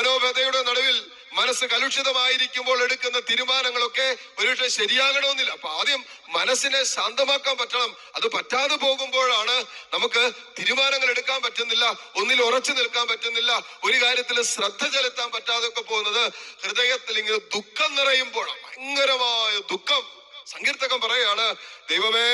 മനോവ്യതയുടെ നടുവിൽ മനസ്സ് കലുഷിതമായിരിക്കുമ്പോൾ എടുക്കുന്ന തീരുമാനങ്ങളൊക്കെ ഒരുപക്ഷെ ശരിയാകണമെന്നില്ല. അപ്പൊ ആദ്യം മനസ്സിനെ ശാന്തമാക്കാൻ പറ്റണം. അത് പറ്റാതെ പോകുമ്പോഴാണ് നമുക്ക് തീരുമാനങ്ങൾ എടുക്കാൻ പറ്റുന്നില്ല ഒന്നിൽ ഉറച്ചു നിൽക്കാൻ പറ്റുന്നില്ല ഒരു കാര്യത്തിൽ ശ്രദ്ധ ചെലുത്താൻ പറ്റാതൊക്കെ പോകുന്നത് ഹൃദയത്തിൽ ഇങ്ങനെ ദുഃഖം നിറയുമ്പോഴാണ്. ഭയങ്കരമായ ദുഃഖം. സങ്കീർത്തകം പറയാണ് ദൈവമേ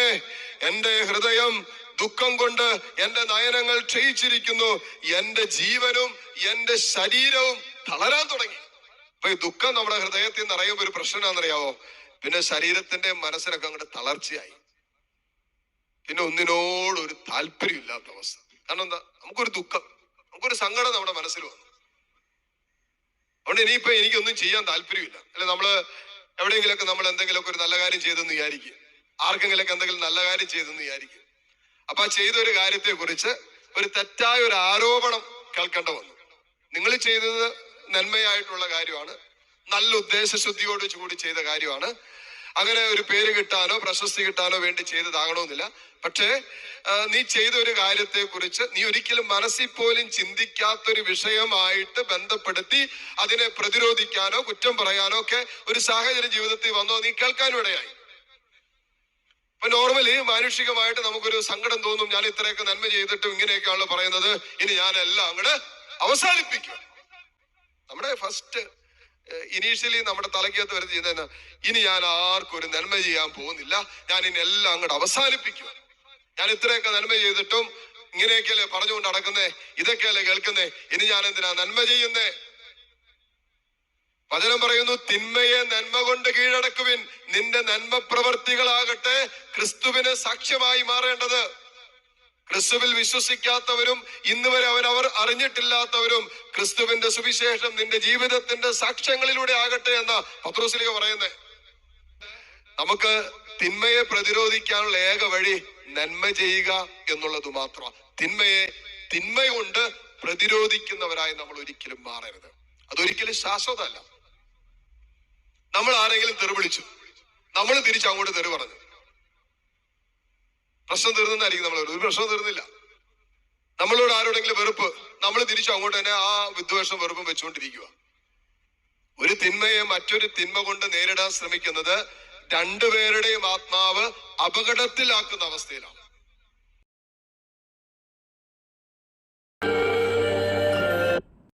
എന്റെ ഹൃദയം ദുഃഖം കൊണ്ട് എന്റെ നയനങ്ങൾ ക്ഷയിച്ചിരിക്കുന്നു. എന്റെ ജീവനും എന്റെ ശരീരവും തളരാൻ തുടങ്ങി. അപ്പൊ ഈ ദുഃഖം നമ്മുടെ ഹൃദയത്തിൽ നിറയുമ്പോ ഒരു പ്രശ്നമാണെന്നറിയാവോ പിന്നെ ശരീരത്തിന്റെ മനസ്സിനൊക്കെ അങ്ങോട്ട് തളർച്ചയായി. പിന്നെ ഒന്നിനോട് ഒരു താല്പര്യം ഇല്ലാത്ത അവസ്ഥ. കാരണം എന്താ? നമുക്കൊരു ദുഃഖം നമുക്കൊരു സങ്കടം നമ്മുടെ മനസ്സിൽ വന്നു. അതുകൊണ്ട് ഇനിയിപ്പോ എനിക്കൊന്നും ചെയ്യാൻ താല്പര്യമില്ല. അല്ലെ നമ്മൾ എവിടെയെങ്കിലൊക്കെ നമ്മൾ എന്തെങ്കിലുമൊക്കെ ഒരു നല്ല കാര്യം ചെയ്തെന്ന് വിചാരിക്കുക. ആർക്കെങ്കിലൊക്കെ എന്തെങ്കിലും നല്ല കാര്യം ചെയ്തെന്ന് വിചാരിക്കും അപ്പൊ ആ ചെയ്ത ഒരു കാര്യത്തെ കുറിച്ച് ഒരു തെറ്റായ ഒരു ആരോപണം കേൾക്കേണ്ട വന്നു. നിങ്ങൾ ചെയ്തത് നന്മയായിട്ടുള്ള കാര്യമാണ്. നല്ല ഉദ്ദേശശുദ്ധിയോട് കൂടി ചെയ്ത കാര്യമാണ്. അങ്ങനെ ഒരു പേര് കിട്ടാനോ പ്രശസ്തി കിട്ടാനോ വേണ്ടി ചെയ്തതാകണമെന്നില്ല. പക്ഷേ നീ ചെയ്ത ഒരു കാര്യത്തെ കുറിച്ച് നീ ഒരിക്കലും മനസ്സിൽ പോലും ചിന്തിക്കാത്തൊരു വിഷയമായിട്ട് ബന്ധപ്പെടുത്തി അതിനെ പ്രതിരോധിക്കാനോ കുറ്റം പറയാനോ ഒക്കെ ഒരു സാഹചര്യം ജീവിതത്തിൽ വന്നോ നീ കേൾക്കാനും ഇടയായി ഇപ്പൊ നോർമലി മാനുഷികമായിട്ട് നമുക്കൊരു സങ്കടം തോന്നും ഞാൻ ഇത്രയൊക്കെ നന്മ ചെയ്തിട്ടും ഇങ്ങനെയൊക്കെയാണല്ലോ പറയുന്നത്. ഇനി ഞാനെല്ലാം അങ്ങോട്ട് അവസാനിപ്പിക്കും. നമ്മുടെ ഫസ്റ്റ് ഇനീഷ്യലി നമ്മുടെ തലയ്ക്കകത്ത് വരുന്ന ചെയ്യുന്ന ഇനി ഞാൻ ആർക്കും ഒരു നന്മ ചെയ്യാൻ പോകുന്നില്ല. ഞാൻ ഇനി എല്ലാം അങ്ങോട്ട് അവസാനിപ്പിക്കും. ഞാൻ ഇത്രയൊക്കെ നന്മ ചെയ്തിട്ടും ഇങ്ങനെയൊക്കെയല്ലേ പറഞ്ഞുകൊണ്ട് നടക്കുന്നേ? ഇതൊക്കെയല്ലേ കേൾക്കുന്നേ? ഇനി ഞാൻ എന്തിനാ നന്മ ചെയ്യുന്നേ? വചനം പറയുന്നു തിന്മയെ നന്മ കൊണ്ട് കീഴടക്കുവിൻ. നിന്റെ നന്മ പ്രവർത്തികളാകട്ടെ ക്രിസ്തുവിന് സാക്ഷ്യമായി മാറേണ്ടത്. ക്രിസ്തുവിൽ വിശ്വസിക്കാത്തവരും ഇന്ന് വരെ അവൻ അവർ അറിഞ്ഞിട്ടില്ലാത്തവരും ക്രിസ്തുവിന്റെ സുവിശേഷം നിന്റെ ജീവിതത്തിന്റെ സാക്ഷ്യങ്ങളിലൂടെ ആകട്ടെ എന്ന പത്രോസിലിക പറയുന്നേ. നമുക്ക് തിന്മയെ പ്രതിരോധിക്കാനുള്ള ഏക വഴി നന്മ ചെയ്യുക എന്നുള്ളത് മാത്രം തിന്മയെ തിന്മ കൊണ്ട് പ്രതിരോധിക്കുന്നവരായി നമ്മൾ ഒരിക്കലും മാറരുത്. അതൊരിക്കലും ശാശ്വതമല്ല. നമ്മൾ ആരെങ്കിലും തെറി വിളിച്ചു നമ്മൾ തിരിച്ച് അങ്ങോട്ട് തെറി പറഞ്ഞു. പ്രശ്നം തീർന്നെന്നായിരിക്കും നമ്മൾ ഒരു പ്രശ്നം തീർന്നില്ല. നമ്മളോട് ആരോടെങ്കിലും വെറുപ്പ് നമ്മൾ തിരിച്ചു അങ്ങോട്ട് തന്നെ ആ വിദ്വേഷം വെറുപ്പും വെച്ചുകൊണ്ടിരിക്കുക ഒരു തിന്മയെ മറ്റൊരു തിന്മ കൊണ്ട് നേരിടാൻ ശ്രമിക്കുന്നത് രണ്ടുപേരുടെയും ആത്മാവ് അപകടത്തിലാക്കുന്ന അവസ്ഥയിലാണ്.